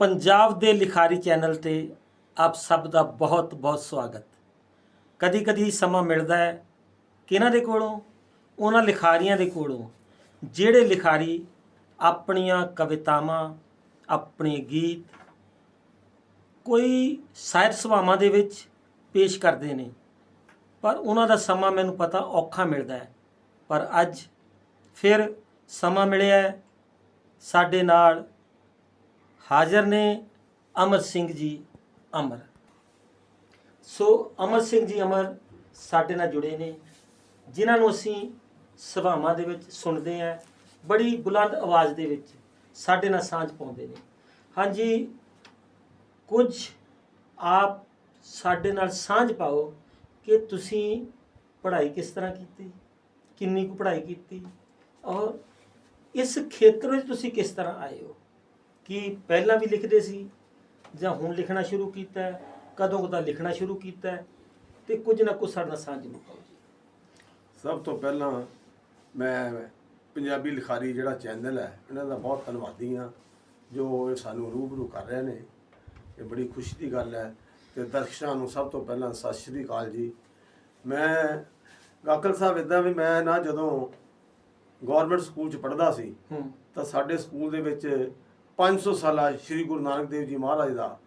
ਪੰਜਾਬ ਦੇ ਲਿਖਾਰੀ ਚੈਨਲ ਤੇ ਆਪ ਸਭ ਦਾ ਬਹੁਤ ਬਹੁਤ ਸਵਾਗਤ। ਕਦੀ ਕਦੀ ਸਮਾਂ ਮਿਲਦਾ ਹੈ ਕਿ ਦੇ ਕੋਲੋਂ, ਉਹਨਾਂ ਲਿਖਾਰੀਆਂ ਦੇ ਕੋਲੋਂ, ਜਿਹੜੇ ਲਿਖਾਰੀ ਆਪਣੀਆਂ ਕਵਿਤਾਵਾਂ, ਆਪਣੇ ਗੀਤ ਕੋਈ ਸਾਹਿਤ ਸਭਾਵਾਂ ਦੇ ਵਿੱਚ ਪੇਸ਼ ਕਰਦੇ ਨੇ, ਪਰ ਉਹਨਾਂ ਦਾ ਸਮਾਂ ਮੈਨੂੰ ਪਤਾ ਔਖਾ ਮਿਲਦਾ ਹੈ। ਪਰ ਅੱਜ ਫਿਰ ਸਮਾਂ ਮਿਲਿਆ ਸਾਡੇ ਨਾਲ ਹਾਜ਼ਰ ਨੇ ਅਮਰ ਸਿੰਘ ਜੀ ਅਮਰ। ਸੋ ਅਮਰ ਸਿੰਘ ਜੀ ਅਮਰ ਸਾਡੇ ਨਾਲ ਜੁੜੇ ਨੇ, ਜਿਨ੍ਹਾਂ ਨੂੰ ਅਸੀਂ ਸਭਾਵਾਂ ਦੇ ਵਿੱਚ ਸੁਣਦੇ ਹਾਂ, ਬੜੀ ਬੁਲੰਦ ਆਵਾਜ਼ ਦੇ ਵਿੱਚ ਸਾਡੇ ਨਾਲ ਸਾਂਝ ਪਾਉਂਦੇ ਨੇ। ਹਾਂਜੀ, ਕੁਝ ਆਪ ਸਾਡੇ ਨਾਲ ਸਾਂਝ ਪਾਓ ਕਿ ਤੁਸੀਂ ਪੜ੍ਹਾਈ ਕਿਸ ਤਰ੍ਹਾਂ ਕੀਤੀ, ਕਿੰਨੀ ਕੁ ਪੜ੍ਹਾਈ ਕੀਤੀ ਔਰ ਇਸ ਖੇਤਰ ਵਿੱਚ ਤੁਸੀਂ ਕਿਸ ਤਰ੍ਹਾਂ ਆਏ ਹੋ। ਕਿ ਪਹਿਲਾਂ ਵੀ ਲਿਖਦੇ ਸੀ ਜਾਂ ਹੁਣ ਲਿਖਣਾ ਸ਼ੁਰੂ ਕੀਤਾ ਹੈ ਕਦੋਂ ਕਦਾ ਲਿਖਣਾ ਸ਼ੁਰੂ ਕੀਤਾ ਹੈ ਤੇ ਕੁਝ ਨਾ ਕੁਝ ਸਾਡੇ ਨਾਲ ਸਾਂਝ ਨੂੰ ਪਾਓ ਜੀ ਸਭ ਤੋਂ ਪਹਿਲਾਂ ਮੈਂ ਪੰਜਾਬੀ ਲਿਖਾਰੀ ਜਿਹੜਾ ਚੈਨਲ ਹੈ ਇਹਨਾਂ ਦਾ ਬਹੁਤ ਧੰਨਵਾਦੀ ਹਾਂ ਜੋ ਇਹ ਸਾਨੂੰ ਰੂਬਰੂ ਕਰ ਰਹੇ ਨੇ। ਇਹ ਬੜੀ ਖੁਸ਼ੀ ਦੀ ਗੱਲ ਹੈ ਤੇ ਦਰਸ਼ਕਾਂ ਨੂੰ ਸਭ ਤੋਂ ਪਹਿਲਾਂ ਸਤਿ ਸ਼੍ਰੀ ਅਕਾਲ ਜੀ। ਮੈਂ ਗਾਕਲ ਸਾਹਿਬ ਇਦਾਂ ਵੀ ਮੈਂ ਨਾ ਜਦੋਂ ਗਵਰਨਮੈਂਟ ਸਕੂਲ ਚ ਪੜ੍ਹਦਾ ਸੀ ਤਾਂ ਸਾਡੇ ਸਕੂਲ ਦੇ ਵਿੱਚ 500 ਸਾਲਾ ਸ੍ਰੀ ਗੁਰੂ ਨਾਨਕ ਦੇਵ ਜੀ ਮਹਾਰਾਜ ਦਾ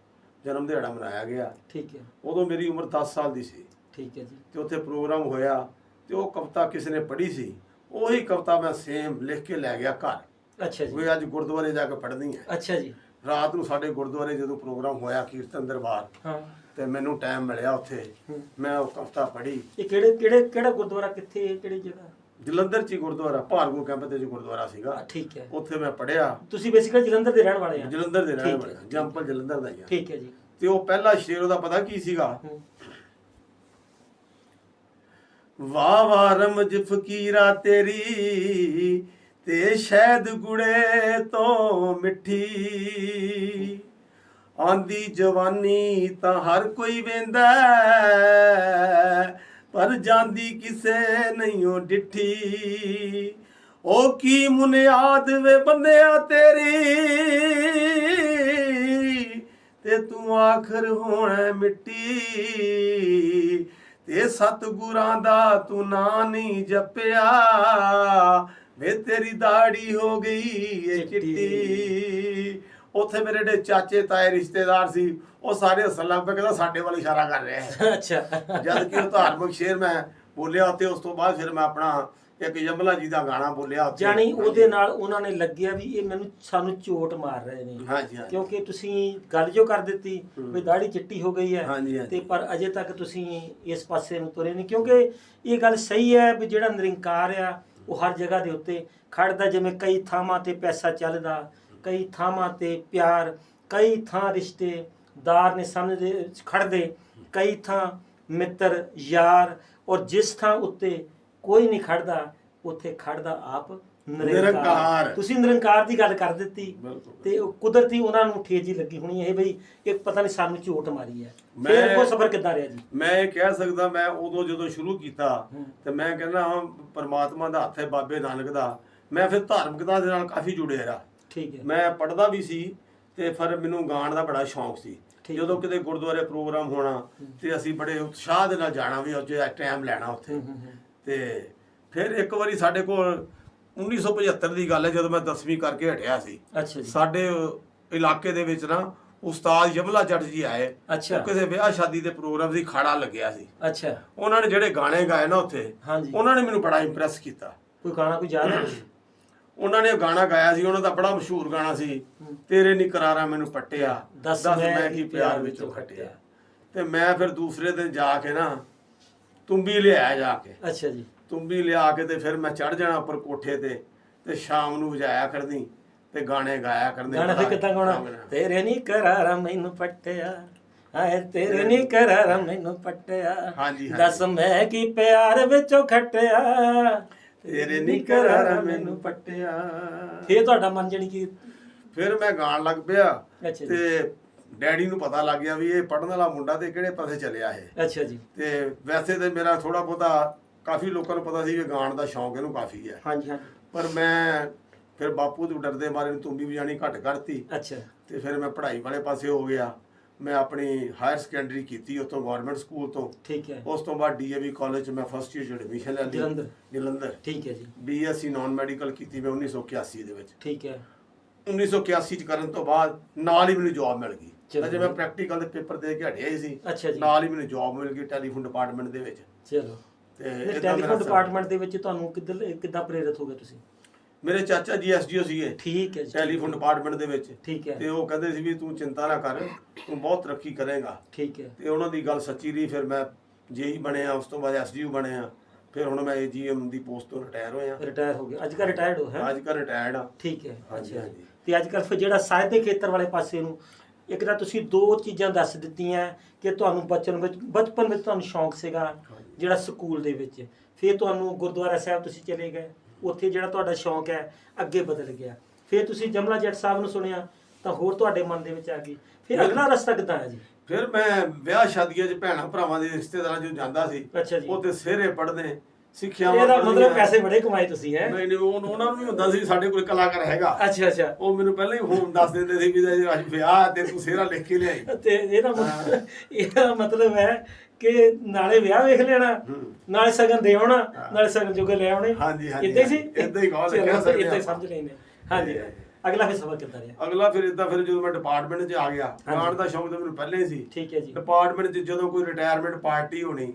ਜਨਮ ਦਿਹਾੜਾ ਮਨਾਇਆ ਗਿਆ। ਠੀਕ ਹੈ। ਉਦੋਂ ਮੇਰੀ ਉਮਰ 10 ਸਾਲ ਦੀ ਸੀ। ਠੀਕ ਹੈ ਜੀ। ਤੇ ਉੱਥੇ ਪ੍ਰੋਗਰਾਮ ਹੋਇਆ ਤੇ ਉਹ ਕਵਿਤਾ ਕਿਸੇ ਨੇ ਪੜ੍ਹੀ ਸੀ। ਉਹੀ ਕਵਿਤਾ ਮੈਂ ਸੇਮ ਲਿਖ ਕੇ ਲੈ ਗਿਆ ਘਰ। ਅੱਛਾ ਜੀ। ਵੀ ਅੱਜ ਗੁਰਦੁਆਰੇ ਜਾ ਕੇ ਪੜ੍ਹਨੀ ਹੈ। ਅੱਛਾ ਜੀ। ਰਾਤ ਨੂੰ ਸਾਡੇ ਗੁਰਦੁਆਰੇ ਜਦੋਂ ਪ੍ਰੋਗਰਾਮ ਹੋਇਆ ਕੀਰਤਨ ਦਰਬਾਰ ਹਾਂ। ਤੇ ਮੈਨੂੰ ਟਾਈਮ ਮਿਲਿਆ ਉੱਥੇ। ਮੈਂ ਉਹ ਕਵਿਤਾ ਪੜ੍ਹੀ। ਇਹ ਕਿਹੜੇ ਕਿਹੜੇ ਕਿਹੜਾ ਗੁਰਦੁਆਰਾ ਕਿੱਥੇ ਹੈ ਕਿਹੜੀ ਜਗ੍ਹਾ? ਜਲੰਧਰ ਚ ਹੀ ਗੁਰਦੁਆਰਾ ਭਾਰਗੋ ਕੈਂਪ ਤੇ ਜੀ ਗੁਰਦੁਆਰਾ ਸੀਗਾ ਠੀਕ ਹੈ। ਉੱਥੇ ਮੈਂ ਪੜ੍ਹਿਆ। ਤੁਸੀਂ ਬੇਸਿਕਲੀ ਜਲੰਧਰ ਦੇ ਰਹਿਣ ਵਾਲੇ ਆ? ਜਲੰਧਰ ਦੇ ਰਹਿਣ ਵਾਲੇ। ਜੰਪਲ ਜਲੰਧਰ ਦਾ ਹੀ ਆ। ਠੀਕ ਹੈ ਜੀ। ਤੇ ਉਹ ਪਹਿਲਾ ਸ਼ੇਰ ਉਹਦਾ ਪਤਾ ਕੀ ਸੀਗਾ? ਵਾਹ ਵਾਹ ਰਮਜ ਫਕੀਰਾ ਤੇਰੀ ਤੇ ਸ਼ਹਿਦ ਗੁੜੇ ਤੋਂ ਮਿੱਠੀ। ਆਂਦੀ ਜਵਾਨੀ ਤਾਂ ਹਰ ਕੋਈ ਵੇਂਦਾ ਪਰ ਜਾਂਦੀ ਕਿਸੇ ਨਹੀਂ ਉਹ ਡਿੱਠੀ। ਉਹ ਕੀ ਮੁਨਿਆਦ ਵੇ ਬੰਦਿਆ ਤੇਰੀ। ਤੇ ਤੂੰ ਆਖਰ ਹੋਣਾ ਮਿੱਟੀ। ਤੇ ਸਤਿਗੁਰਾਂ ਦਾ ਤੂੰ ਨਾਂ ਨਹੀਂ ਜਪਿਆ। ਵੇ ਤੇਰੀ ਦਾੜੀ ਹੋ ਗਈ ਏ ਚਿੱਟੀ। ਉੱਥੇ ਮੇਰੇ ਜਿਹੜੇ ਚਾਚੇ ਤਾਏ ਰਿਸ਼ਤੇਦਾਰ ਸੀ ਉਹ ਸਾਰੇ ਹੱਸਣ ਲੱਗ ਪਏ ਕਹਿੰਦਾ ਸਾਡੇ ਵੱਲ ਇਸ਼ਾਰਾ ਕਰ ਰਿਹਾ ਹੈ। ਅੱਛਾ। ਜਦ ਕਿ ਉਹ ਧਾਰਮਿਕ ਸ਼ੇਰ ਮੈਂ ਬੋਲਿਆ ਤੇ ਉਸ ਤੋਂ ਬਾਅਦ ਫਿਰ ਮੈਂ ਆਪਣਾ ਇੱਕ ਯਮਲਾ ਜੀ ਦਾ ਗਾਣਾ ਬੋਲਿਆ ਉੱਥੇ। ਜਾਣੀ ਉਹਦੇ ਨਾਲ ਉਹਨਾਂ ਨੇ ਲੱਗਿਆ ਵੀ ਇਹ ਮੈਨੂੰ ਸਾਨੂੰ ਚੋਟ ਮਾਰ ਰਹੇ ਨੇ। ਹਾਂਜੀ ਹਾਂਜੀ। ਕਿਉਂਕਿ ਤੁਸੀਂ ਗੱਲ ਜੋ ਕਰ ਦਿੱਤੀ ਵੀ ਦਾੜੀ ਚਿੱਟੀ ਹੋ ਗਈ ਹੈ। ਤੇ ਪਰ ਅਜੇ ਤੱਕ ਤੁਸੀਂ ਇਸ ਪਾਸੇ ਨੂੰ ਤੁਰੇ ਨਹੀਂ। ਕਿਉਂਕਿ ਇਹ ਗੱਲ ਸਹੀ ਹੈ ਵੀ ਜਿਹੜਾ ਨਿਰੰਕਾਰ ਆ ਉਹ ਹਰ ਜਗ੍ਹਾ ਦੇ ਉੱਤੇ ਖੜਦਾ ਜਿਵੇਂ ਕਈ ਥਾਵਾਂ ਤੇ ਪੈਸਾ ਚੱਲਦਾ ਕਈ ਥਾਵਾਂ ਤੇ ਪਿਆਰ ਕਈ ਥਾਂ ਰਿਸ਼ਤੇਦਾਰ ਨੇ ਸਮਝਦੇ ਖੜਦੇ ਕਈ ਥਾਂ ਮਿੱਤਰ ਯਾਰ ਔਰ ਜਿਸ ਥਾਂ ਉੱਤੇ ਕੋਈ ਨਹੀਂ ਖੜਦਾ ਉੱਥੇ ਖੜਦਾ ਆਪ ਨਿਰੰਕਾਰ। ਤੁਸੀਂ ਨਿਰੰਕਾਰ ਦੀ ਗੱਲ ਕਰ ਦਿੱਤੀ। ਤੇ ਉਹ ਕੁਦਰਤੀ ਉਹਨਾਂ ਨੂੰ ਠੇਜ ਲੱਗੀ ਹੋਣੀ ਇਹ ਬਈ ਇਹ ਪਤਾ ਨਹੀਂ ਸਾਨੂੰ ਝੋਟ ਮਾਰੀ ਹੈ ਮੈਂ- ਫਿਰ ਉਹ ਸਬਰ ਕਿੱਦਾਂ ਰਿਹਾ ਜੀ ਮੈਂ ਇਹ ਕਹਿ ਸਕਦਾ ਮੈਂ ਉਦੋਂ ਜਦੋਂ ਸ਼ੁਰੂ ਕੀਤਾ। ਤੇ ਮੈਂ ਕਹਿੰਦਾ ਹਾਂ ਪਰਮਾਤਮਾ ਦਾ ਹੱਥ ਹੈ ਬਾਬੇ ਨਾਨਕ ਦਾ ਮੈਂ ਫਿਰ ਧਾਰਮਿਕਤਾ ਦੇ ਨਾਲ ਕਾਫੀ ਜੁੜਿਆ ਰਿਹਾ ਠੀਕ ਹੈ। ਮੈਂ ਪੜਦਾ ਵੀ ਸੀ ਤੇ ਫਿਰ ਮੈਨੂੰ ਗਾਣ ਦਾ ਬੜਾ ਸ਼ੌਂਕ ਸੀ। ਜਦੋਂ ਕਿਤੇ ਗੁਰਦੁਆਰੇ ਪ੍ਰੋਗਰਾਮ ਹੋਣਾ ਤੇ ਅਸੀਂ ਬੜੇ ਉਤਸ਼ਾਹ ਦੇ ਨਾਲ ਜਾਣਾ ਵੀ ਉੱਥੇ ਟਾਈਮ ਲੈਣਾ ਉੱਥੇ। ਤੇ ਫਿਰ ਇੱਕ ਵਾਰੀ ਸਾਡੇ ਕੋਲ 1975 ਦੀ ਗੱਲ ਹੈ ਜਦੋਂ ਮੈਂ 10ਵੀਂ ਕਰਕੇ ਹਟਿਆ ਸੀ। ਅੱਛਾ ਜੀ। ਸਾਡੇ ਇਲਾਕੇ ਦੇ ਵਿੱਚ ਨਾ ਉਸਤਾਦ ਯਮਲਾ ਜੱਟ ਜੀ ਆਏ। ਅੱਛਾ। ਉਹ ਕਿਸੇ ਵਿਆਹ ਸ਼ਾਦੀ ਦੇ ਪ੍ਰੋਗਰਾਮ ਦੀ ਖਾੜਾ ਲੱਗਿਆ ਸੀ। ਅੱਛਾ। ਉਹਨਾਂ ਨੇ ਜਿਹੜੇ ਗਾਣੇ ਗਾਏ ਨਾ ਉੱਥੇ ਉਹਨਾਂ ਨੇ ਮੈਨੂੰ ਬੜਾ ਇੰਪ੍ਰੈਸ ਕੀਤਾ। ਕੋਈ ਗਾਣਾ ਕੋਈ ਯਾਦ ਹੈ? ਉਹਨਾਂ ਨੇ ਗਾਣਾ ਗਾਇਆ ਸੀ ਉਹਨਾਂ ਦਾ ਬੜਾ ਮਸ਼ਹੂਰ ਗਾਣਾ ਸੀ। ਤੇਰੇ ਨੀ ਕਰਾਰਾ ਮੈਨੂੰ ਪੱਟਿਆ। ਦੱਸ ਮੈਂ ਕੀ ਪਿਆਰ ਵਿੱਚੋਂ ਖੱਟਿਆ। ਤੇ ਮੈਂ ਫਿਰ ਦੂਸਰੇ ਦਿਨ ਜਾ ਕੇ ਨਾ ਤੁੰਬੀ ਲਿਆਇਆ ਜਾ ਕੇ। ਅੱਛਾ ਜੀ। ਤੁੰਬੀ ਲਿਆ ਕੇ ਤੇ ਫਿਰ ਮੈਂ ਚੜ ਜਾਣਾ ਉੱਪਰ ਕੋਠੇ ਤੇ ਤੇ ਸ਼ਾਮ ਨੂੰ ਵਜਾਇਆ ਕਰਨੀ ਤੇ ਗਾਣੇ ਗਾਇਆ ਕਰਨੇ। ਗਾਣਾ ਫਿਰ ਕਿੱਦਾਂ ਗਾਉਣਾ? ਤੇਰੇ ਨਹੀਂ ਕਰਾਰਾ ਮੈਨੂੰ ਪੱਟਿਆ। ਹਾਏ ਤੇਰੇ ਨਹੀਂ ਕਰਾਰਾ ਮੈਨੂੰ ਪੱਟਿਆ। ਦੱਸ ਮੈਂ ਕੀ ਪਿਆਰ ਵਿੱਚੋਂ ਖੱਟਿਆ। ਤੇਰੇ ਨੀ ਕਰਾਰਾ ਮੈਨੂੰ ਪੱਟਿਆ। ਫੇਰ ਤੁਹਾਡਾ ਮਨ ਜਣੀ ਕਿ ਫਿਰ ਮੈਂ ਗਾਣ ਲੱਗ ਪਿਆ ਅੱਛਾ ਜੀ। ਤੇ ਡੈਡੀ ਨੂੰ ਪਤਾ ਲੱਗ ਗਿਆ ਵੀ ਇਹ ਪੜਨ ਵਾਲਾ ਮੁੰਡਾ ਤੇ ਕਿਹੜੇ ਪਾਸੇ ਚੱਲਿਆ ਇਹ। ਅੱਛਾ ਜੀ। ਤੇ ਵੈਸੇ ਤੇ ਮੇਰਾ ਥੋੜਾ ਬਹੁਤਾ ਕਾਫੀ ਲੋਕਾਂ ਨੂੰ ਪਤਾ ਸੀ ਕਿ ਗਾਣ ਦਾ ਸ਼ੌਂਕ ਇਹਨੂੰ ਕਾਫੀ ਹੈ। ਹਾਂਜੀ ਹਾਂਜੀ। ਪਰ ਮੈਂ ਫਿਰ ਬਾਪੂ ਤੋਂ ਡਰਦੇ ਮਾਰੇ ਨੂੰ ਤੂੰ ਵੀ ਵਜਾਣੀ ਘੱਟ ਕਰਤੀ। ਅੱਛਾ। ਤੇ ਫਿਰ ਮੈਂ ਪੜ੍ਹਾਈ ਵਾਲੇ ਪਾਸੇ ਹੋ ਗਿਆ। ਮੈਂ ਆਪਣੀ ਹਾਇਰ ਸੈਕੰਡਰੀ ਕੀਤੀ ਉੱਥੋਂ ਗਵਰਨਮੈਂਟ ਸਕੂਲ ਤੋਂ। ਠੀਕ ਹੈ। ਉਸ ਤੋਂ ਬਾਅਦ ਡੀਏਵੀ ਕਾਲਜ 'ਚ ਮੈਂ ਫਸਟ ਈਅਰ 'ਚ ਐਡਮਿਸ਼ਨ ਲੈ ਲਈ ਜਲੰਧਰ। ਜਲੰਧਰ। ਠੀਕ ਹੈ ਜੀ। ਬੀਐਸਸੀ ਨਾਨ ਮੈਡੀਕਲ ਕੀਤੀ ਮੈਂ 1981 ਦੇ ਵਿੱਚ। ਠੀਕ ਹੈ। 1981 ਚ ਕਰਨ ਤੋਂ ਬਾਅਦ ਨਾਲ ਹੀ ਮੈਨੂੰ ਜੌਬ ਮਿਲ ਗਈ। ਅਜੇ ਮੈਂ ਪ੍ਰੈਕਟੀਕਲ ਦੇ ਪੇਪਰ ਦੇ ਕੇ ਹਟਿਆ ਹੀ ਸੀ। ਨਾਲ ਹੀ ਮੈਨੂੰ ਜੌਬ ਮਿਲ ਗਈ ਟੈਲੀਫੋਨ ਡਿਪਾਰਟਮੈਂਟ ਦੇ ਵਿੱਚ। ਚਲੋ। ਤੇ ਟੈਲੀਫੋਨ ਡਿਪਾਰਟਮੈਂਟ ਦੇ ਵਿੱਚ ਤੁਹਾਨੂੰ ਕਿੱਦਾਂ ਕਿੱਦਾਂ ਪ੍ਰੇਰਿਤ ਹੋ ਗਏ ਤੁਸੀਂ? ਮੇਰੇ ਚਾਚਾ ਜੀ ਐਸਡੀਓ ਸੀਗੇ। ਠੀਕ ਹੈ ਜੀ। ਟੈਲੀਫੋਨ ਡਿਪਾਰਟਮੈਂਟ ਦੇ ਵਿੱਚ। ਠੀਕ ਹੈ। ਤੇ ਉਹ ਕਹਿੰਦੇ ਸੀ ਵੀ ਤੂੰ ਚਿੰਤਾ ਨਾ ਕਰ ਤੂੰ ਬਹੁਤ ਤਰੱਕੀ ਕਰੇਗਾ। ਠੀਕ ਹੈ। ਤੇ ਉਹਨਾਂ ਦੀ ਗੱਲ ਸੱਚੀ ਰਹੀ ਫਿਰ ਮੈਂ ਜੇਈ ਬਣਿਆ ਉਸ ਤੋਂ ਬਾਅਦ ਐਸਡੀਓ ਬਣਿਆ। ਫਿਰ ਹੁਣ ਮੈਂ ਏਜੀਐਮ ਦੀ ਪੋਸਟ ਤੋਂ ਰਿਟਾਇਰ ਹੋਇਆ। ਰਿਟਾਇਰ ਹੋ ਗਏ ਅੱਜ ਕੱਲ੍ਹ ਰਿਟਾਇਰਡ ਹੋ ਹੈ? ਅੱਜ ਕੱਲ੍ਹ ਰਿਟਾਇਰਡ ਆ। ਠੀਕ ਹੈ। ਹਾਂਜੀ, ਅੱਛਾ। ਹਾਂਜੀ। ਤੇ ਅੱਜ ਕੱਲ੍ਹ ਫਿਰ ਜਿਹੜਾ ਸਾਹਿਤ ਦੇ ਖੇਤਰ ਵਾਲੇ ਪਾਸੇ ਨੂੰ ਇੱਕ ਤਾਂ ਤੁਸੀਂ ਦੋ ਚੀਜ਼ਾਂ ਦੱਸ ਦਿੱਤੀਆਂ ਕਿ ਤੁਹਾਨੂੰ ਬਚਪਨ ਵਿੱਚ ਬਚਪਨ ਵਿੱਚ ਤੁਹਾਨੂੰ ਸ਼ੌਂਕ ਸੀਗਾ ਜਿਹੜਾ ਸਕੂਲ ਦੇ ਵਿੱਚ। ਫਿਰ ਤੁਹਾਨੂੰ ਗੁਰਦੁਆਰਾ ਸਾਹਿਬ ਤੁਸੀਂ ਚਲੇ ਗਏ। ਉੱਥੇ ਜਿਹੜਾ ਤੁਹਾਡਾ ਸ਼ੌਂਕ ਹੈ ਅੱਗੇ ਬਦਲ ਗਿਆ। ਫਿਰ ਤੁਸੀਂ ਜਮਲਾ ਜੱਟ ਸਾਹਿਬ ਨੂੰ ਸੁਣਿਆ ਤਾਂ ਹੋਰ ਤੁਹਾਡੇ ਮਨ ਦੇ ਵਿੱਚ ਆ ਗਈ। ਫਿਰ ਅਗਲਾ ਰਸਤਾ ਕਿੱਦਾਂ ਹੈ ਜੀ? ਫਿਰ ਮੈਂ ਵਿਆਹ ਸ਼ਾਦੀਆਂ 'ਚ ਭੈਣਾਂ ਭਰਾਵਾਂ ਦੇ ਰਿਸ਼ਤੇਦਾਰਾਂ 'ਚ ਜਾਂਦਾ ਸੀ। ਅੱਛਾ ਜੀ। ਉਹ ਤੇ ਸਿਹਰੇ ਪੜਦੇ ਸਿੱਖਿਆਵਾਂ ਇਹਦਾ। ਮਤਲਬ ਪੈਸੇ ਬੜੇ ਕਮਾਏ ਤੁਸੀਂ ਹੈ? ਨਹੀਂ ਨਹੀਂ ਉਹ ਉਹਨਾਂ ਨੂੰ ਵੀ ਹੁੰਦਾ ਸੀ ਸਾਡੇ ਕੋਲ ਕਲਾਕਾਰ ਹੈਗਾ। ਅੱਛਾ ਅੱਛਾ। ਉਹ ਮੈਨੂੰ ਪਹਿਲਾਂ ਹੀ ਫੋਨ ਦੱਸ ਦਿੰਦੇ ਸੀ ਵੀ ਅੱਜ ਵਿਆਹ ਤੇ ਤੂੰ ਸਿਹਰਾ ਲਿਖ ਕੇ ਲਿਆਈ। ਤੇ ਇਹਦਾ ਮਤਲਬ ਇਹਦਾ ਮਤਲਬ ਹੈ ਕਿ ਨਾਲੇ ਵਿਆਹ ਵੇਖ ਲੈਣਾ। ਨਾਲੇ ਸਗਨ ਦੇ ਆਉਣਾ। ਨਾਲੇ ਸਗਨ ਜੋਗੇ ਲੈ ਆਉਣੇ। ਹਾਂਜੀ, ਹਾਂਜੀ, ਏਦਾਂ ਹੀ ਸੀ। ਏਦਾਂ ਹੀ ਕਹੋ, ਸਕਦੇ ਏਦਾਂ ਹੀ। ਸਮਝ ਲੈਨੇ ਹਾਂਜੀ। ਅਗਲਾ ਫਿਰ ਸਬਕ ਕਿੱਦਾਂ ਰਿਹਾ? ਅਗਲਾ ਫਿਰ ਇਦਾਂ ਫਿਰ ਜਦੋਂ ਮੈਂ ਡਿਪਾਰਟਮੈਂਟ 'ਚ ਆ ਗਿਆ। ਗਾਣ ਦਾ ਸ਼ੌਂਕ ਤਾਂ ਮੈਨੂੰ ਪਹਿਲਾਂ ਹੀ ਸੀ। ਠੀਕ ਹੈ ਜੀ। ਡਿਪਾਰਟਮੈਂਟ 'ਚ ਜਦੋਂ ਕੋਈ ਰਿਟਾਇਰਮੈਂਟ ਪਾਰਟੀ ਹੋਣੀ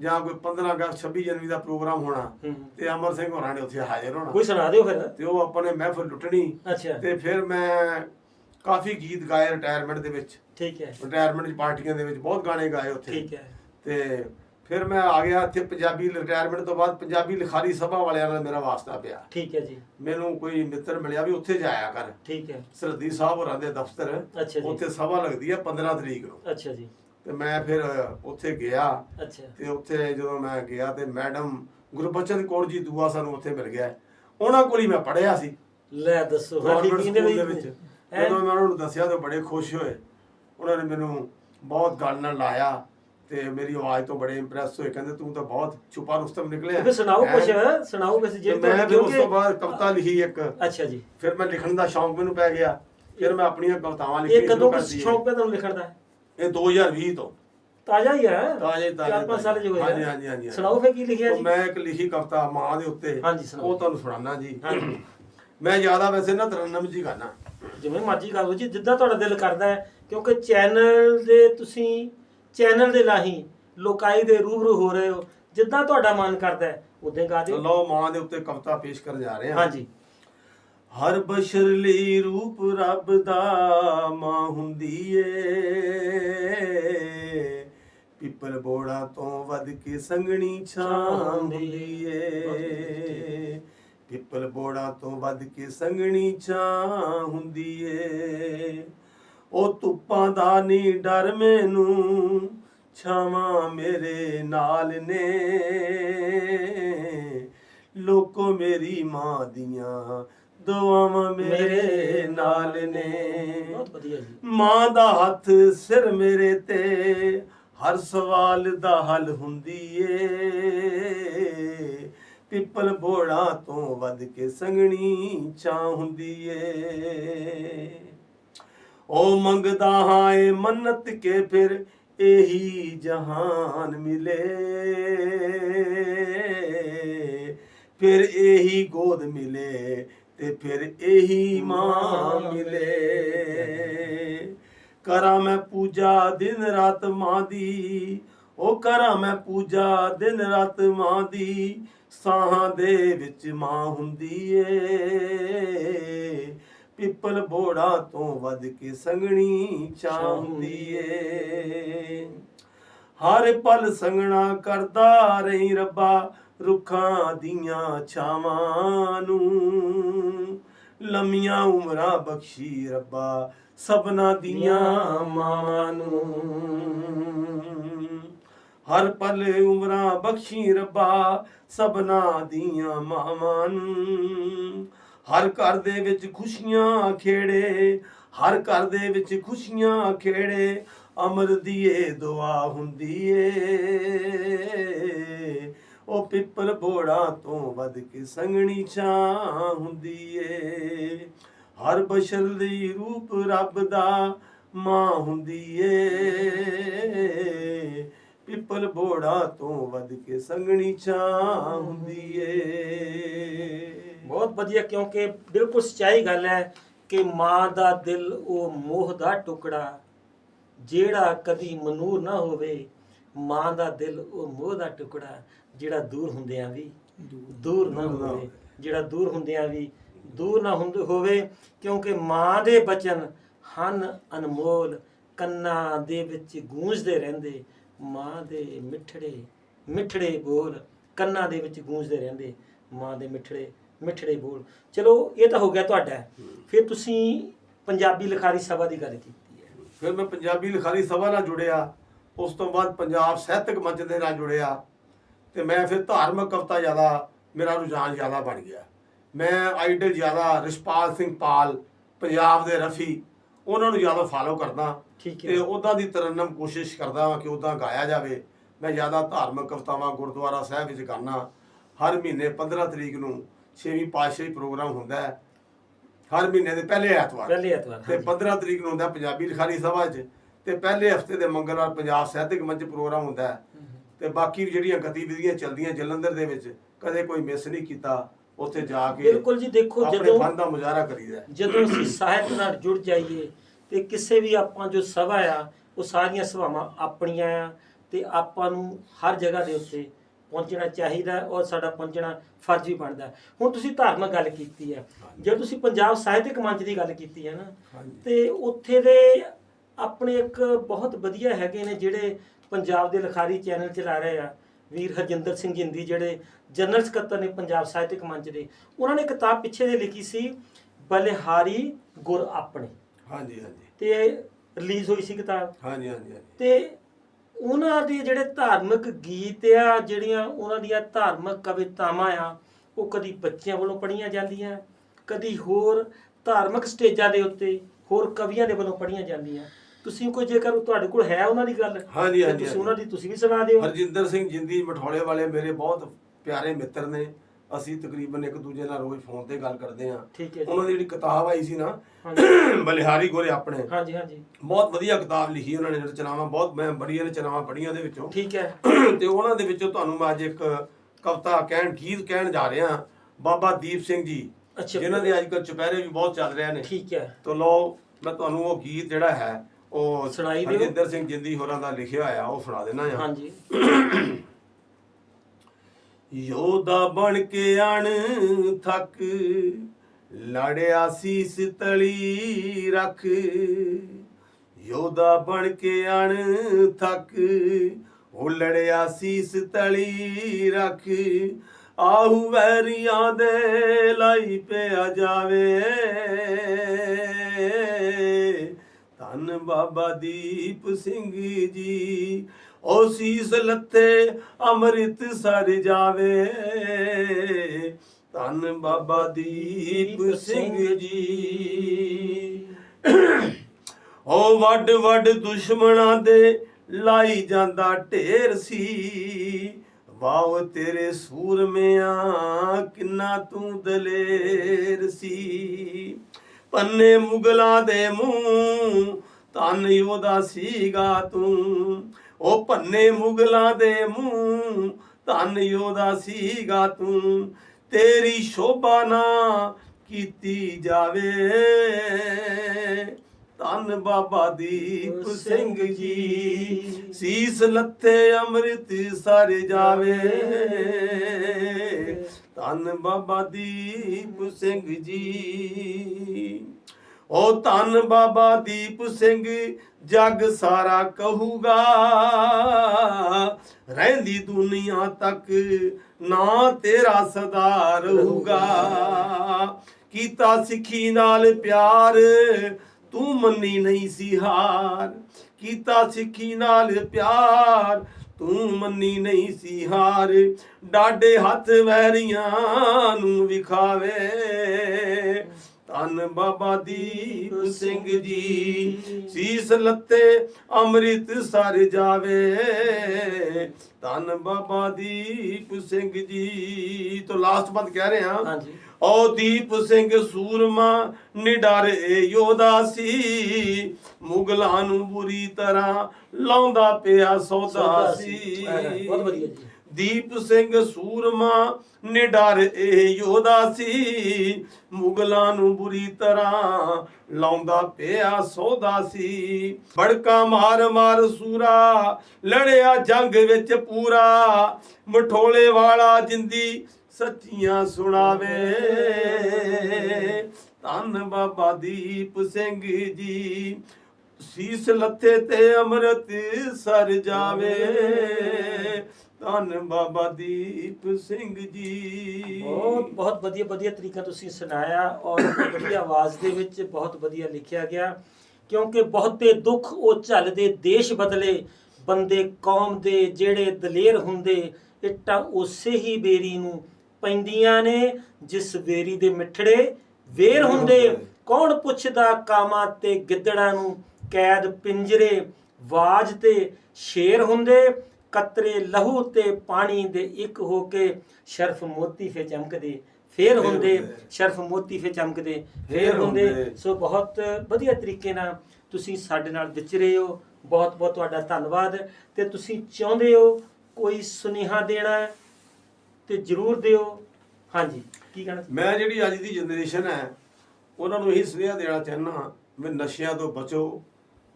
ਜਾਂ ਕੋਈ 15 ਅਗਸਤ 26 ਜਨਵਰੀ ਦਾ ਪ੍ਰੋਗਰਾਮ ਹੋਣਾ। ਤੇ ਅਮਰ ਸਿੰਘ ਹੋਰਾਂ ਨੇ ਉੱਥੇ ਹਾਜ਼ਰ ਹੋਣਾ। ਕੋਈ ਸੁਣਾ ਦਿਓ ਫਿਰ। ਤੇ ਉਹ ਆਪਾਂ ਨੇ ਮਹਿਫਲ ਲੁੱਟਣੀ। ਅੱਛਾ। ਤੇ ਫਿਰ ਮੈਂ ਕਾਫੀ ਗੀਤ ਗਾਏ ਰਿਟਾਇਰਮੈਂਟ ਦੇ ਵਿੱਚ। ਠੀਕ ਹੈ। ਰਿਟਾਇਰਮੈਂਟ ਪਾਰਟੀਆਂ ਦੇ ਵਿੱਚ ਬਹੁਤ ਗਾਣੇ ਗਾਏ ਉੱਥੇ। ਠੀਕ ਹੈ। ਤੇ ਫਿਰ ਮੈਂ ਆ ਗਿਆ ਇੱਥੇ ਪੰਜਾਬੀ ਰਿਟਾਇਰਮੈਂਟ ਤੋਂ ਬਾਅਦ ਪੰਜਾਬੀ ਲਿਖਾਰੀ ਸਭਾ ਵਾਲਿਆਂ ਨਾਲ ਮੇਰਾ ਵਾਸਤਾ ਪਿਆ। ਠੀਕ ਹੈ ਜੀ। ਮੈਨੂੰ ਕੋਈ ਮਿੱਤਰ ਮਿਲਿਆ ਵੀ ਉੱਥੇ ਜਾਇਆ ਕਰ। ਠੀਕ ਹੈ। ਸਰਦੀ ਸਾਹਿਬ ਹੋਰਾਂ ਦੇ ਦਫ਼ਤਰ ਅੱਛਾ ਜੀ। ਉੱਥੇ ਸਭਾ ਲੱਗਦੀ ਹੈ 15 ਤਰੀਕ ਨੂੰ। ਅੱਛਾ ਜੀ। ਤੇ ਮੈਂ ਫਿਰ ਉੱਥੇ ਗਿਆ। ਅੱਛਾ। ਤੇ ਉੱਥੇ ਜਦੋਂ ਮੈਂ ਗਿਆ ਤੇ ਮੈਡਮ ਗੁਰਬਚਨ ਕੌਰ ਜੀ ਦੂਆ ਸਾਨੂੰ ਉੱਥੇ ਮਿਲ ਗਿਆ। ਉਹਨਾਂ ਕੋਲ ਹੀ ਮੈਂ ਪੜਿਆ ਸੀ। ਲੈ ਦੱਸੋ ਗਵਰਨਮੈਂਟ ਸਕੂਲ ਦੇ ਵਿੱਚ? ਜਦੋਂ ਮੈਂ ਉਹਨਾਂ ਨੂੰ ਦੱਸਿਆ ਤਾਂ ਬੜੇ ਖੁਸ਼ ਹੋਏ। ਉਹਨਾਂ ਨੇ ਮੈਨੂੰ ਬਹੁਤ ਗੱਲ ਨਾਲ ਲਾਇਆ ਤੇ ਮੇਰੀ ਆਵਾਜ਼ ਤੋਂ ਬੜੇ ਇੰਪ੍ਰੈਸ ਹੋਏ। ਕਹਿੰਦੇ ਤੂੰ ਤਾਂ ਬਹੁਤ ਛੁਪਾ ਰੁਸਤਮ ਨਿਕਲਿਆ ਫਿਰ ਸੁਣਾਓ? ਕੁਛ ਸੁਣਾਓ ਤੇ ਜੇ ਮੈਂ ਫਿਰ ਉਸ ਤੋਂ ਬਾਅਦ ਕਵਿਤਾ ਲਿਖੀ ਇੱਕ। ਅੱਛਾ ਜੀ। ਫਿਰ ਮੈਂ ਲਿਖਣ ਦਾ ਸ਼ੌਂਕ ਮੈਨੂੰ ਪੈ ਗਿਆ। ਫਿਰ ਮੈਂ ਆਪਣੀਆਂ ਕਵਿਤਾਵਾਂ ਇਹ ਲਿਖਣੀਆਂ ਕਦੋਂ ਸ਼ੌਂਕ ਪਿਆ ਤੁਹਾਨੂੰ ਲਿਖਣ ਦਾ? ਇਹ 2020 ਤੋਂ। ਤਾਜ਼ਾ ਹੀ ਹੈ। ਤਾਜ਼ਾ ਹੀ, ਤਾਜ਼ਾ ਚਾਰ ਪੰਜ ਸਾਲ ਤਾਜ਼ਾ। ਜੋ ਹੋਇਆ ਹਾਂਜੀ, ਹਾਂਜੀ, ਹਾਂਜੀ, ਸੁਣਾਓ ਫਿਰ ਕੀ ਲਿਖਿਆ ਜੀ? ਮੈਂ ਇੱਕ ਲਿਖੀ ਕਵਿਤਾ ਮਾਂ ਦੇ ਉੱਤੇ। ਉਹ ਤੁਹਾਨੂੰ ਸੁਣਾਉਣਾ ਜੀ। ਮੈਂ ਜ਼ਿਆਦਾ ਵੈਸੇ ਨਾ ਤਰਨਮ ਜੀ ਗਾਣਾ ਜਿਵੇਂ ਮਰਜ਼ੀ ਕਰ ਲਓ ਜੀ ਜਿੱਦਾਂ ਤੁਹਾਡਾ ਦਿਲ ਕਰਦਾ ਹੈ ਕਿਉਂਕਿ ਚੈਨਲ ਦੇ ਤੁਸੀਂ ਚੈਨਲ ਦੇ ਰਾਹੀਂ ਲੋਕਾਈ ਦੇ ਰੂਬਰੂ ਹੋ ਰਹੇ ਹੋ ਜਿੱਦਾਂ ਤੁਹਾਡਾ ਮਨ ਕਰਦਾ ਹੈ ਉਦਾਂ ਗਾ ਦਿਓ। ਲਓ ਮਾਂ ਦੇ ਉੱਤੇ ਕਵਿਤਾ ਪੇਸ਼ ਕਰਨ ਜਾ ਰਹੇ ਹਾਂ। ਹਾਂਜੀ। ਹਰ ਬਸ਼ਰ ਲਈ ਰੂਪ ਰੱਬ ਦਾ ਮਾਂ ਹੁੰਦੀ ਏ। ਪਿੱਪਲ ਬੋੜਾ ਤੋਂ ਵੱਧ ਕੇ ਸੰਗਣੀ ਛਾਂ ਹੁੰਦੀ ਏ। ਪਿੱਪਲ ਬੋੜਾ ਤੋਂ ਵੱਧ ਕੇ ਸੰਗਣੀ ਛਾਂ ਹੁੰਦੀ ਏ। ਉਹ ਧੁੱਪਾਂ ਦਾ ਨੀ ਡਰ ਮੈਨੂੰ ਛਾਵਾਂ ਮੇਰੇ ਨਾਲ ਨੇ। ਲੋਕੋ ਮੇਰੀ ਮਾਂ ਦੀਆਂ ਦੁਆਵਾਂ ਮੇਰੇ ਨਾਲ ਨੇ। ਬਹੁਤ ਵਧੀਆ ਜੀ। ਮਾਂ ਦਾ ਹੱਥ ਸਿਰ ਮੇਰੇ ਤੇ ਹਰ ਸਵਾਲ ਦਾ ਹੱਲ ਹੁੰਦੀ ਏ। ਪਿੱਪਲ ਬੋੜਾ ਤੋਂ ਵੱਧ ਕੇ ਸੰਗਣੀ ਛਾਂ ਹੁੰਦੀ ਏ। ਉਹ ਮੰਗਦਾ ਹਾਂ ਏ ਮੰਨਤ ਕੇ ਫਿਰ ਇਹੀ ਜਹਾਨ ਮਿਲੇ। ਫਿਰ ਇਹੀ ਗੋਦ ਮਿਲੇ ਤੇ ਫਿਰ ਇਹੀ ਮਾਂ ਮਿਲੇ। ਕਰਾਂ ਮੈਂ ਪੂਜਾ ਦਿਨ ਰਾਤ ਮਾਂ ਦੀ ਉਹ ਕਰਾਂ ਮੈਂ ਪੂਜਾ ਦਿਨ ਰਾਤ ਮਾਂ ਦੀ। ਸਾਹਾਂ ਦੇ ਵਿੱਚ ਮਾਂ ਹੁੰਦੀ ਏ। ਪਿੱਪਲ ਬੋੜਾ ਤੋਂ ਵੱਧ ਕੇ ਸੰਗਣੀ ਛਾਂ ਹੁੰਦੀ ਏ। ਹਰ ਪਲ ਸੰਗਣਾ ਕਰਦਾ ਰਹੀ ਰੱਬਾ ਰੁੱਖਾਂ ਦੀਆਂ ਛਾਵਾਂ ਨੂੰ। ਲੰਮੀਆਂ ਉਮਰਾਂ ਬਖਸ਼ੀ ਰੱਬਾ ਸਭਨਾ ਦੀਆਂ ਮਾਵਾਂ ਨੂੰ। ਹਰ ਪਲ ਉਮਰਾਂ ਬਖਸ਼ੀ ਰੱਬਾ, ਸਭਨਾ ਦੀਆਂ ਮਾਵਾਂ ਨੂੰ। ਹਰ ਘਰ ਦੇ ਵਿੱਚ ਖੁਸ਼ੀਆਂ ਖੇੜੇ, ਹਰ ਘਰ ਦੇ ਵਿੱਚ ਖੁਸ਼ੀਆਂ ਖੇੜੇ, ਅਮਰ ਦੀਏ ਦੁਆ ਹੁੰਦੀ ਏ। ਉਹ ਪਿੱਪਲ ਬੋੜਾ ਤੋਂ ਵੱਧ ਕੇ ਸੰਗਣੀ ਛਾਂ ਹੁੰਦੀ ਏ। ਹਰ ਬਸ਼ਰ ਲਈ ਰੂਪ ਰੱਬ ਦਾ ਮਾਂ ਹੁੰਦੀ ਏ। ਪਿੱਪਲ ਬੋੜਾ ਤੋਂ ਵੱਧ ਕੇ ਸੰਗਣੀ ਛਾਂ ਹੁੰਦੀ ਏ। ਬਹੁਤ ਵਧੀਆ ਕਿਉਂਕਿ ਬਿਲਕੁਲ ਸੱਚਾਈ ਗੱਲ ਹੈ ਕਿ ਮਾਂ ਦਾ ਦਿਲ ਉਹ ਮੋਹ ਦਾ ਟੁਕੜਾ ਜਿਹੜਾ ਕਦੀ ਮਨੂਰ ਨਾ ਹੋਵੇ ਮਾਂ ਦਾ ਦਿਲ ਉਹ ਮੋਹ ਦਾ ਟੁਕੜਾ ਜਿਹੜਾ ਦੂਰ ਹੁੰਦਿਆਂ ਵੀ ਦੂਰ ਨਾ ਹੋਵੇ। ਜਿਹੜਾ ਦੂਰ ਹੁੰਦਿਆਂ ਵੀ ਦੂਰ ਨਾ ਹੁੰਦ ਹੋਵੇ ਕਿਉਂਕਿ ਮਾਂ ਦੇ ਬਚਨ ਹਨ ਅਨਮੋਲ ਕੰਨਾਂ ਦੇ ਵਿੱਚ ਗੂੰਜਦੇ ਰਹਿੰਦੇ ਮਾਂ ਦੇ ਮਿੱਠੜੇ ਮਿੱਠੜੇ ਬੋਲ ਕੰਨਾਂ ਦੇ ਵਿੱਚ ਗੂੰਜਦੇ ਰਹਿੰਦੇ, ਮਾਂ ਦੇ ਮਿੱਠੜੇ ਮਿੱਠੜੇ ਬੋਲ। ਚਲੋ, ਇਹ ਤਾਂ ਹੋ ਗਿਆ ਤੁਹਾਡਾ। ਫਿਰ ਤੁਸੀਂ ਪੰਜਾਬੀ ਲਿਖਾਰੀ ਸਭਾ ਦੀ ਗੱਲ ਕੀਤੀ ਹੈ। ਫਿਰ ਮੈਂ ਪੰਜਾਬੀ ਲਿਖਾਰੀ ਸਭਾ ਨਾਲ ਜੁੜਿਆ। ਉਸ ਤੋਂ ਬਾਅਦ ਪੰਜਾਬ ਸਾਹਿਤਕ ਮੰਚ ਦੇ ਨਾਲ ਜੁੜਿਆ। ਤੇ ਮੈਂ ਫਿਰ ਧਾਰਮਿਕ ਕਵਿਤਾ ਜ਼ਿਆਦਾ, ਮੇਰਾ ਰੁਝਾਨ ਜ਼ਿਆਦਾ ਬਣ ਗਿਆ। ਮੈਂ ਆਈਡਲ ਜ਼ਿਆਦਾ, ਰਿਸ਼ਪਾਲ ਸਿੰਘ ਪਾਲ, ਪੰਜਾਬ ਦੇ ਰਫੀ ਉਹਨਾਂ ਨੂੰ ਜ਼ਿਆਦਾ ਫਾਲੋ ਕਰਦਾ। ਠੀਕ ਤੇ ਹੈ ਉਹਦਾਂ ਦੀ ਤਰਨਮ ਕੋਸ਼ਿਸ਼ ਕਰਦਾ ਹਾਂ ਕਿ ਉਹਦਾਂ ਗਾਇਆ ਜਾਵੇ। ਮੈਂ ਜ਼ਿਆਦਾ ਧਾਰਮਿਕ ਕਵਿਤਾਵਾਂ ਗੁਰਦੁਆਰਾ ਸਾਹਿਬ ਵਿੱਚ ਗਾਣਾ ਹਰ ਮਹੀਨੇ 15 ਤਰੀਕ ਨੂੰ ਛੇਵੀਂ ਪਾਤਸ਼ਾਹੀ ਪ੍ਰੋਗਰਾਮ ਹੁੰਦਾ ਹੈ। ਹਰ ਮਹੀਨੇ ਦੇ ਪਹਿਲੇ ਐਤਵਾਰ। ਪਹਿਲੇ ਐਤਵਾਰ ਤੇ ਹਾਂਜੀ। 15 ਤਰੀਕ ਨੂੰ ਹੁੰਦਾ ਪੰਜਾਬੀ ਲਿਖਾਰੀ ਸਭਾ 'ਚ। ਤੇ ਪਹਿਲੇ ਹਫ਼ਤੇ ਦੇ ਮੰਗਲਵਾਰ ਪੰਜਾਬ ਸਾਹਿਤਕ ਮੰਚ ਪ੍ਰੋਗਰਾਮ ਹੁੰਦਾ ਹੈ। ਤੇ ਬਾਕੀ ਵੀ ਜਿਹੜੀਆਂ ਗਤੀਵਿਧੀਆਂ ਚੱਲਦੀਆਂ ਜਲੰਧਰ ਦੇ ਵਿੱਚ ਕਦੇ ਕੋਈ ਮਿਸ ਨਹੀਂ ਕੀਤਾ। ਉੱਥੇ ਜਾ ਕੇ ਬਿਲਕੁਲ ਜੀ ਦੇਖੋ ਆਪਣੇ ਜਦੋਂ ਫਨ ਦਾ ਮੁਜ਼ਾਹਰਾ ਕਰੀਦਾ। ਜਦੋਂ ਅਸੀਂ ਸਾਹਿਤ ਨਾਲ ਜੁੜ ਜਾਈਏ ਤੇ ਕਿਸੇ ਵੀ ਆਪਾਂ ਜੋ ਸਭਾ ਆ ਉਹ ਸਾਰੀਆਂ ਸਭਾਵਾਂ ਆਪਣੀਆਂ ਆ ਤੇ ਆਪਾਂ ਨੂੰ ਹਰ ਜਗ੍ਹਾ ਦੇ ਉੱਤੇ ਪਹੁੰਚਣਾ ਚਾਹੀਦਾ ਔਰ ਸਾਡਾ ਪਹੁੰਚਣਾ ਫਰਜ਼ ਵੀ ਬਣਦਾ। ਹੁਣ ਤੁਸੀਂ ਧਾਰਮਿਕ ਗੱਲ ਕੀਤੀ ਹੈ ਜੇ ਤੁਸੀਂ ਪੰਜਾਬ ਸਾਹਿਤਕ ਮੰਚ ਦੀ ਗੱਲ ਕੀਤੀ ਹੈ ਨਾ ਤੇ ਉੱਥੇ ਦੇ ਆਪਣੇ ਇੱਕ ਬਹੁਤ ਵਧੀਆ ਹੈਗੇ ਨੇ ਜਿਹੜੇ ਪੰਜਾਬ ਦੇ ਲਿਖਾਰੀ ਚੈਨਲ ਚਲਾ ਰਹੇ ਆ ਵੀਰ ਹਰਜਿੰਦਰ ਸਿੰਘ ਜਿੰਦੀ ਜਿਹੜੇ ਜਨਰਲ ਸਕੱਤਰ ਨੇ ਪੰਜਾਬ ਸਾਹਿਤਕ ਮੰਚ ਦੇ ਉਹਨਾਂ ਨੇ ਕਿਤਾਬ ਪਿੱਛੇ ਦੇ ਲਿਖੀ ਸੀ ਬਲਿਹਾਰੀ ਗੁਰ ਆਪਣੇ। ਹਾਂਜੀ ਹਾਂਜੀ। ਤੇ ਰਿਲੀਜ਼ ਹੋਈ ਸੀ ਕਿਤਾਬ। ਹਾਂਜੀ ਹਾਂਜੀ ਹਾਂਜੀ। ਤੇ ਉਹਨਾਂ ਦੇ ਜਿਹੜੇ ਧਾਰਮਿਕ ਗੀਤ ਆ ਜਿਹੜੀਆਂ ਉਹਨਾਂ ਦੀਆਂ ਧਾਰਮਿਕ ਕਵਿਤਾਵਾਂ ਆ ਉਹ ਕਦੀ ਬੱਚਿਆਂ ਵੱਲੋਂ ਪੜ੍ਹੀਆਂ ਜਾਂਦੀਆਂ ਕਦੀ ਹੋਰ ਧਾਰਮਿਕ ਸਟੇਜਾਂ ਦੇ ਉੱਤੇ ਹੋਰ ਕਵੀਆਂ ਦੇ ਵੱਲੋਂ ਪੜ੍ਹੀਆਂ ਜਾਂਦੀਆਂ। ਤੁਸੀਂ ਕੋਈ ਜੇਕਰ ਤੁਹਾਡੇ ਕੋਲ ਹੈ ਉਹਨਾਂ ਦੀ ਗੱਲ ਹਾਂਜੀ, ਹਾਂਜੀ, ਤੁਸੀਂ ਉਹਨਾਂ ਦੀ ਤੁਸੀਂ ਵੀ ਸੁਣਾ ਦਿਓ। ਹਰਜਿੰਦਰ ਸਿੰਘ ਜਿੰਦੀ ਮਠੌਲੇ ਵਾਲੇ ਮੇਰੇ ਬਹੁਤ ਪਿਆਰੇ ਮਿੱਤਰ ਨੇ। ਅਸੀਂ ਤਕਰੀਬਨ ਇੱਕ ਦੂਜੇ ਨਾਲ ਰੋਜ਼ ਫੋਨ ਤੇ ਗੱਲ ਕਰਦੇ ਜੀ। ਉਹਨਾਂ ਦੀ ਜਿਹੜੀ ਕਿਤਾਬ ਆਈ ਸੀ ਨਾ ਬਲਿਹਾਰੀ ਗੋਰੇ ਆਪਣੇ। ਹਾਂਜੀ ਹਾਂਜੀ। ਬਹੁਤ ਵਧੀਆ ਕਿਤਾਬ ਲਿਖੀ ਉਹਨਾਂ ਨੇ ਰਚਨਾਵਾਂ ਬਹੁਤ ਮੈਂ ਬੜੀਆਂ ਰਚਨਾਵਾਂ ਪੜ੍ਹੀਆਂ ਦੇ ਵਿੱਚੋਂ। ਠੀਕ ਹੈ। ਤੇ ਉਹਨਾਂ ਦੇ ਵਿੱਚੋਂ ਤੁਹਾਨੂੰ ਮੈਂ ਅੱਜ ਇੱਕ ਕਵਿਤਾ ਕਹਿਣ ਗੀਤ ਕਹਿਣ ਜਾ ਰਿਹਾ ਬਾਬਾ ਦੀਪ ਸਿੰਘ ਜੀ। ਜਿਨ੍ਹਾਂ ਦੇ ਅੱਜ ਕੱਲ੍ਹ ਚੁਪਹਿਰੇ ਵੀ ਬਹੁਤ ਚੱਲ ਰਹੇ ਨੇ। ਠੀਕ ਹੈ। ਤੋ ਲਓ ਮੈਂ ਤੁਹਾਨੂੰ ਉਹ ਗੀਤ ਜਿਹੜਾ ਹੈ ਉਹ ਸੁਣਾਈ ਦਿਓ। ਹਰਜਿੰਦਰ ਸਿੰਘ ਜਿੰਦੀ ਹੋਰਾਂ ਦਾ ਲਿਖਿਆ ਹੋਇਆ ਉਹ ਸੁਣਾ ਦੇਣਾ ਆ। ਹਾਂਜੀ। ਯੋਧਾ ਬਣ ਕੇ ਅਣ ਥੱਕ ਲੜਿਆ ਸੀਸ ਤਲੀ ਰੱਖ। ਯੋਧਾ ਬਣ ਕੇ ਅਣ ਥੱਕ ਉਹ ਲੜਿਆ ਸੀਸ ਤਲੀ ਰੱਖ। ਆਹੂ ਵੈਰੀਆਂ ਦੇ ਲਾਈ ਪਿਆ ਜਾਵੇ। ਧੰਨ ਬਾਬਾ ਦੀਪ ਸਿੰਘ ਜੀ। ਓ ਸੀਸ ਲੱਤੇ ਅੰਮ੍ਰਿਤ ਸਰ ਜਾਵੇ। ਧੰਨ ਬਾਬਾ ਦੀਪ ਸਿੰਘ ਜੀ। ਓ ਵੱਡ ਵੱਡ ਦੁਸ਼ਮਣਾਂ ਦੇ ਲਾਈ ਜਾਂਦਾ ਢੇਰ ਸੀ। ਵਾਹ ਤੇਰੇ ਸੂਰਮਿਆਂ ਕਿੰਨਾ ਤੂੰ ਦਲੇਰ ਸੀ। ਪੰਨੇ ਮੁਗਲਾਂ ਦੇ ਮੂੰਹ ਤਨ ਉਹਦਾ ਸੀਗਾ ਤੂੰ। ਉਹ ਪੰਨੇ ਮੁਗਲਾਂ ਦੇ ਮੂੰਹ ਤਨ ਉਹਦਾ ਸੀਗਾ ਤੂੰ। ਤੇਰੀ ਸ਼ੋਭਾ ਨਾ ਕੀਤੀ ਜਾਵੇ। ਧੰਨ ਬਾਬਾ ਦੀਪ ਸਿੰਘ ਜੀ। ਸੀਸ ਲੱਥੇ ਅੰਮ੍ਰਿਤ ਸਰ ਜਾਵੇ। ਧੰਨ ਬਾਬਾ ਦੀਪ ਸਿੰਘ ਜੀ। ਓ ਧੰਨ ਬਾਬਾ ਦੀਪ ਸਿੰਘ, ਜੱਗ ਸਾਰਾ ਕਹੂਗਾ। ਰਹਿੰਦੀ ਦੁਨੀਆ ਤੱਕ ਨਾ ਤੇਰਾ ਸਦਾ ਰਹੂਗਾ। ਕੀਤਾ ਸਿੱਖੀ ਨਾਲ ਪਿਆਰ, ਤੂੰ ਮੰਨੀ ਨਹੀਂ ਸੀ ਹਾਰ। ਕੀਤਾ ਸਿੱਖੀ ਨਾਲ ਪਿਆਰ ਤੂੰ ਮੰਨੀ ਨਹੀਂ ਸੀ ਹਾਰ। ਡਾਡੇ ਹੱਥ ਵੈਰੀਆਂ ਨੂੰ ਵਿਖਾਵੇ। ਧੰਨ ਬਾਬਾ ਦੀਪ ਸਿੰਘ ਜੀ। ਸੀਸ ਲੱਤੇ ਅੰਮ੍ਰਿਤ ਸਰ ਜਾਵੇ। ਧੰਨ ਬਾਬਾ ਦੀਪ ਸਿੰਘ ਜੀ। ਤੋਂ ਲਾਸਟ ਬੰਦ ਕਹਿ ਰਹੇ ਹਾਂ। ਹਾਂਜੀ। ਓ ਦੀਪ ਸਿੰਘ ਸੂਰਮਾ ਨਿਡਰ ਯੋਧਾ ਸੀ ਮੁਗਲਾਂ ਨੂੰ ਬੁਰੀ ਤਰ੍ਹਾਂ ਲਾਉਂਦਾ ਪਿਆ ਸੌਦਾ ਸੀ ਬਹੁਤ ਵਧੀਆ ਜੀ। ਦੀਪ ਸਿੰਘ ਸੂਰਮਾ ਨਿਡਰ ਏ ਯੋਧਾ ਸੀ। ਮੁਗਲਾਂ ਨੂੰ ਬੁਰੀ ਤਰ੍ਹਾਂ ਲਾਉਂਦਾ ਪਿਆ ਸੌਦਾ ਸੀ। ਬੜਕਾ ਮਾਰ ਮਾਰ ਸੂਰਾ, ਲੜਿਆ ਜੰਗ ਵਿੱਚ ਪੂਰਾ। ਮਠੋਲੇ ਵਾਲਾ ਜਿੰਦੀ ਸੱਚੀਆਂ ਸੁਣਾਵੇ। ਧੰਨ ਬਾਬਾ ਦੀਪ ਸਿੰਘ ਜੀ, ਸੀਸ ਲੱਥੇ ਤੇ ਅੰਮ੍ਰਿਤ ਸਰ ਜਾਵੇ। ਧੰਨ ਬਾਬਾ ਦੀਪ ਸਿੰਘ ਜੀ। ਬਹੁਤ ਬਹੁਤ ਵਧੀਆ ਵਧੀਆ ਤਰੀਕਾ ਤੁਸੀਂ ਸੁਣਾਇਆ ਔਰ ਵਧੀਆ ਆਵਾਜ਼ ਦੇ ਵਿੱਚ ਬਹੁਤ ਵਧੀਆ ਲਿਖਿਆ ਗਿਆ ਕਿਉਂਕਿ ਬਹੁਤੇ ਦੁੱਖ ਉਹ ਝੱਲਦੇ ਦੇਸ਼ ਬਦਲੇ ਬੰਦੇ ਕੌਮ ਦੇ ਜਿਹੜੇ ਦਲੇਰ ਹੁੰਦੇ ਇੱਟਾਂ ਉਸੇ ਹੀ ਬੇਰੀ ਨੂੰ ਪੈਂਦੀਆਂ ਨੇ ਜਿਸ ਬੇਰੀ ਦੇ ਮਿੱਠੜੇ ਵੇਰ ਹੁੰਦੇ। ਕੌਣ ਪੁੱਛਦਾ ਕਾਮਾਂ ਤੇ ਗਿੱਦੜਾਂ ਨੂੰ ਕੈਦ ਪਿੰਜਰੇ ਬਾਜ ਤੇ ਸ਼ੇਰ ਹੁੰਦੇ ਕਤਰੇ ਲਹੂ ਤੇ ਪਾਣੀ ਦੇ ਇੱਕ ਹੋ ਕੇ ਸ਼ਰਫ ਮੋਤੀ ਫੇ ਚਮਕਦੇ ਫੇਰ ਹੁੰਦੇ। ਸ਼ਰਫ ਮੋਤੀ ਫੇ ਚਮਕਦੇ ਫੇਰ ਹੁੰਦੇ। ਸੋ ਬਹੁਤ ਵਧੀਆ ਤਰੀਕੇ ਨਾਲ ਤੁਸੀਂ ਸਾਡੇ ਨਾਲ ਵਿਚਰੇ ਹੋ। ਬਹੁਤ ਬਹੁਤ ਤੁਹਾਡਾ ਧੰਨਵਾਦ। ਤੇ ਤੁਸੀਂ ਚਾਹੁੰਦੇ ਹੋ ਕੋਈ ਸੁਨੇਹਾ ਦੇਣਾ ਤੇ ਜਰੂਰ ਦਿਓ। ਹਾਂਜੀ ਕੀ ਕਹਿਣਾ ਮੈਂ ਜਿਹੜੀ ਅੱਜ ਦੀ ਜਨਰੇਸ਼ਨ ਹੈ ਉਹਨਾਂ ਨੂੰ ਇਹੀ ਸੁਨੇਹਾ ਦੇਣਾ ਚਾਹੁੰਦਾ ਵੀ ਨਸ਼ਿਆਂ ਤੋਂ ਬਚੋ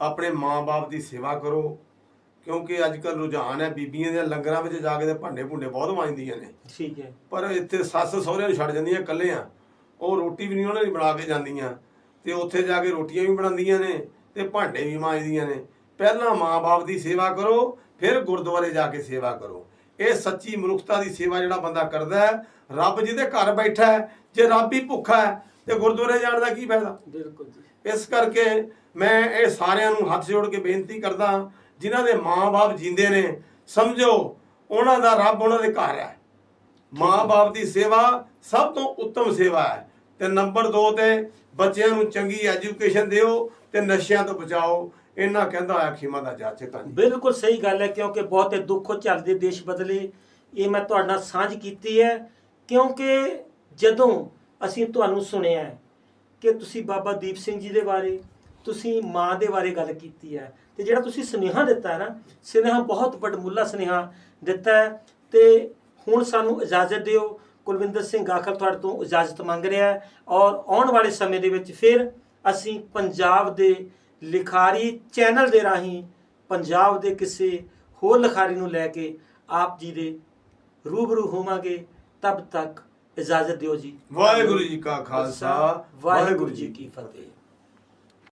ਆਪਣੇ ਮਾਂ-ਬਾਪ ਦੀ ਸੇਵਾ ਕਰੋ ਕਿਉਂਕਿ ਅੱਜ ਕੱਲ ਰੁਝਾਨ ਹੈ ਬੀਬੀਆਂ ਦੇ ਲੰਗਰਾਂ ਵਿੱਚ ਜਾ ਕੇ ਤੇ ਭਾਂਡੇ ਭੁੰਡੇ ਬਹੁਤ ਵਾਂਜਦੀਆਂ ਨੇ। ਠੀਕ ਹੈ। ਪਰ ਇੱਥੇ ਸੱਸ ਸਹੁਰਿਆਂ ਨੂੰ ਛੱਡ ਜਾਂਦੀਆਂ ਇਕੱਲੇ ਆ ਉਹ ਰੋਟੀ ਵੀ ਨਹੀਂ ਉਹਨਾਂ ਦੀ ਬਣਾ ਕੇ ਜਾਂਦੀਆਂ। ਤੇ ਉੱਥੇ ਜਾ ਕੇ ਰੋਟੀਆਂ ਵੀ ਬਣਾਉਂਦੀਆਂ ਨੇ ਤੇ ਭਾਂਡੇ ਵੀ ਮਾਂਜਦੀਆਂ ਨੇ। ਪਹਿਲਾਂ ਮਾਂ-ਬਾਪ ਦੀ ਸੇਵਾ ਕਰੋ ਫਿਰ ਗੁਰਦੁਆਰੇ ਜਾ ਕੇ ਸੇਵਾ ਕਰੋ। ਇਹ ਸੱਚੀ ਮਨੁੱਖਤਾ ਦੀ ਸੇਵਾ ਜਿਹੜਾ ਬੰਦਾ ਕਰਦਾ ਹੈ ਰੱਬ ਜਿਹਦੇ ਘਰ ਬੈਠਾ ਹੈ ਜੇ ਰੱਬ ਹੀ ਭੁੱਖਾ ਹੈ ਤੇ ਗੁਰਦੁਆਰੇ ਜਾਣ ਦਾ ਕੀ ਫਾਇਦਾ? ਬਿਲਕੁਲ ਜੀ। ਇਸ ਕਰਕੇ ਮੈਂ ਇਹ ਸਾਰਿਆਂ ਨੂੰ ਹੱਥ ਜੋੜ ਕੇ ਬੇਨਤੀ ਕਰਦਾ ਜਿਨ੍ਹਾਂ ਦੇ ਮਾਂ-ਬਾਪ ਜਿੰਦੇ ਨੇ, ਸਮਝੋ, ਉਹਨਾਂ ਦਾ ਰੱਬ ਉਹਨਾਂ ਦੇ ਘਰ ਹੈ। ਮਾਂ-ਬਾਪ ਦੀ ਸੇਵਾ ਸਭ ਤੋਂ ਉੱਤਮ ਸੇਵਾ ਹੈ। ਤੇ ਨੰਬਰ 2 ਤੇ ਬੱਚਿਆਂ ਨੂੰ ਚੰਗੀ ਐਜੂਕੇਸ਼ਨ ਦਿਓ ਤੇ ਨਸ਼ਿਆਂ ਤੋਂ ਬਚਾਓ। ਇਹਨਾਂ ਕਹਿੰਦਾ ਹੋਇਆ ਖਿਮਾ ਦਾ ਜਾਚਕ ਬਿਲਕੁਲ ਸਹੀ ਗੱਲ ਹੈ, ਕਿਉਂਕਿ ਬਹੁਤੇ ਦੁੱਖ ਚੱਲਦੇ ਦੇਸ਼ ਬਦਲੇ। ਇਹ ਮੈਂ ਤੁਹਾਡੇ ਨਾਲ ਸਾਂਝ ਕੀਤੀ ਹੈ, ਕਿਉਂਕਿ ਜਦੋਂ ਅਸੀਂ ਤੁਹਾਨੂੰ ਸੁਣਿਆ ਕਿ ਤੁਸੀਂ ਬਾਬਾ ਦੀਪ ਸਿੰਘ ਜੀ ਦੇ ਬਾਰੇ, ਤੁਸੀਂ ਮਾਂ ਦੇ ਬਾਰੇ ਗੱਲ ਕੀਤੀ ਹੈ ਤੇ ਜਿਹੜਾ ਤੁਸੀਂ ਸੁਨੇਹਾ ਦਿੱਤਾ ਹੈ ਨਾ ਸੁਨੇਹਾ ਬਹੁਤ ਵਡਮੁੱਲਾ ਸੁਨੇਹਾ ਦਿੱਤਾ ਹੈ ਤੇ ਹੁਣ ਸਾਨੂੰ ਇਜਾਜ਼ਤ ਦਿਓ। ਕੁਲਵਿੰਦਰ ਸਿੰਘ ਆਖਰ ਤੁਹਾਡੇ ਤੋਂ ਇਜਾਜ਼ਤ ਮੰਗ ਰਿਹਾ ਹੈ ਔਰ ਆਉਣ ਵਾਲੇ ਸਮੇਂ ਦੇ ਵਿੱਚ ਫਿਰ ਅਸੀਂ ਪੰਜਾਬ ਦੇ ਲਿਖਾਰੀ ਚੈਨਲ ਦੇ ਰਾਹੀਂ ਪੰਜਾਬ ਦੇ ਕਿਸੇ ਹੋਰ ਲਿਖਾਰੀ ਨੂੰ ਲੈ ਕੇ ਆਪ ਜੀ ਦੇ ਰੂਬਰੂ ਹੋਵਾਂਗੇ। ਤਬ ਤੱਕ ਇਜਾਜ਼ਤ ਦਿਓ ਜੀ। ਵਾਹਿਗੁਰੂ ਜੀ ਕਾ ਖਾਲਸਾ ਵਾਹਿਗੁਰੂ ਜੀ ਕੀ ਫਤਿਹ।